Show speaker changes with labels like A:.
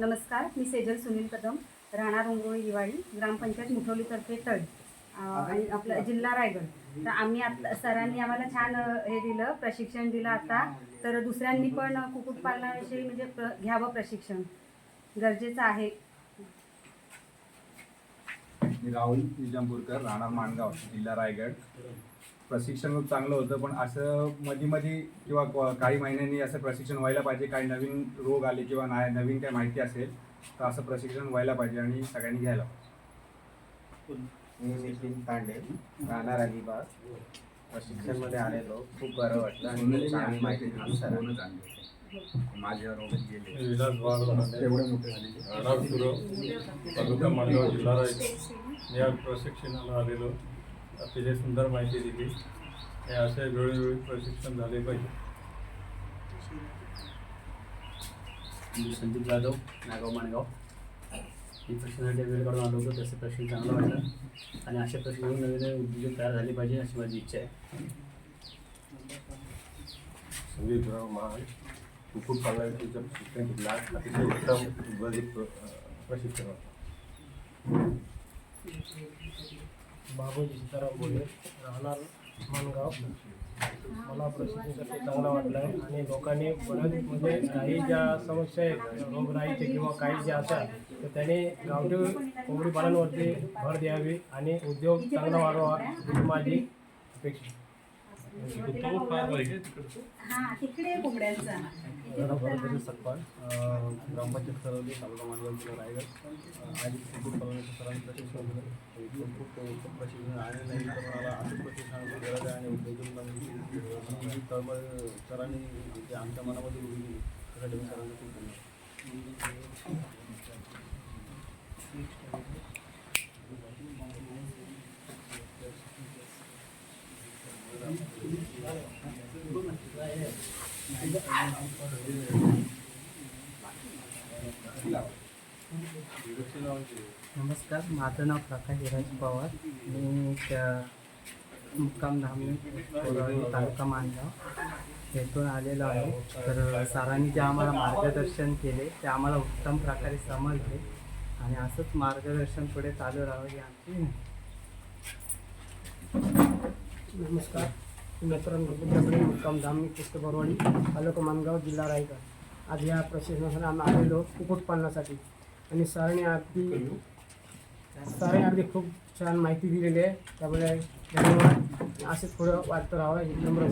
A: नमस्कार मी सेजल सुनील कदम राहणार उंगरोळी दिवाळी ग्रामपंचायत मुठवलीतर्फे तळ आणि आपला जिल्हा रायगड. तर आम्ही आता सरांनी आम्हाला छान हे दिलं प्रशिक्षण दिलं आता. तर दुसऱ्यांनी पण कुक्कुटपालनाविषयी म्हणजे प्र घ्यावं प्रशिक्षण. गरजेचं आहे.
B: मी राहुल निजामपूरकर राहणार माणगाव जिल्हा रायगड. प्रशिक्षण खूप चांगलं होतं पण असं मध्ये मध्ये किंवा क- काही महिन्यांनी असं प्रशिक्षण व्हायला पाहिजे. काही नवीन रोग आले किंवा नाही नवीन काही माहिती असेल तर असं प्रशिक्षण व्हायला पाहिजे आणि सगळ्यांनी घ्यायला पाहिजे.
C: मी नितीन तांडे राहणार अलिबाग. प्रशिक्षणमध्ये आलेलो. खूप बरं वाटलं आणि चांगली माहिती दिली सरांनी.
B: माझ्या रोगात गेले.
D: विलास
B: मोठे झाले.
D: तालुका माणगाव जिल्हा रायगड. मी आज प्रशिक्षणाला आलेलो. अतिशय सुंदर माहिती दिली. हे असे वेळोवेळी प्रशिक्षण झाले पाहिजे.
E: मी संदीप जाधव नागाव माणगाव. मी प्रशिक्षणासाठी वेळ काढून आलो होतो. त्याचं प्रशिक्षण चांगलं वाटलं. आणि अशा प्रशिक्षण नवीन नवीन उद्योजक तयार झाले पाहिजे अशी माझी इच्छा आहे.
D: संदीपराव महाल कुक्कुटपालनाचं प्रशिक्षण घेतलं. अतिशय उत्तम प्रशिक्षण होतं.
F: बाबूजी सीताराम बोले राहणार माणगाव. मला प्रसिद्धीसाठी चांगला वाटलं आहे आणि लोकांनी परत म्हणजे काही ज्या समस्या आहेत रोगराईचे किंवा काही जे असा तर त्याने गावठी कोंबडी पालनवरती भर द्यावी आणि उद्योग चांगला वाढवा ही माझी अपेक्षा
A: हां तिकडे कोंबड्यांचा
D: सरपंच ग्रामपंचायत ठरवली तालुका मानगाव जिल्हा रायगड आणि कुक्कुटपालनाच्या सरांनी प्रशिक्षण खूप उत्तम प्रशिक्षण आणि नाही तरुणाला असं प्रशिक्षणाची गरज आहे आणि उद्योजक जी तळमळ सरांनी आमच्या मनामध्ये उभी दिली त्यासाठी मी सरांना खूप धन्यवाद.
G: नमस्कार माझं नाव प्रकाश हिराज पवार. मी त्या मुक्काम धामणी तालुका मानगाव येथून आलेलो आहे. तर सरांनी जे आम्हाला मार्गदर्शन केले ते आम्हाला उत्तम प्रकारे समजले आणि असंच मार्गदर्शन पुढे चालू राहावं ही आमची
F: नमस्कार. मित्रांनो तुमच्याकडे मुक्काम धामी पुस्तक बरवाडी तालुका मानगाव जिल्हा रायगड. आज या प्रशिक्षणासाठी आम्ही आलेलो कुक्कुटपालनासाठी. आणि सरांनी अगदी सरांनी अगदी खूप छान माहिती दिलेली आहे. त्यामुळे धन्यवाद. असेच पुढं वाटतं राहावं एक नंबर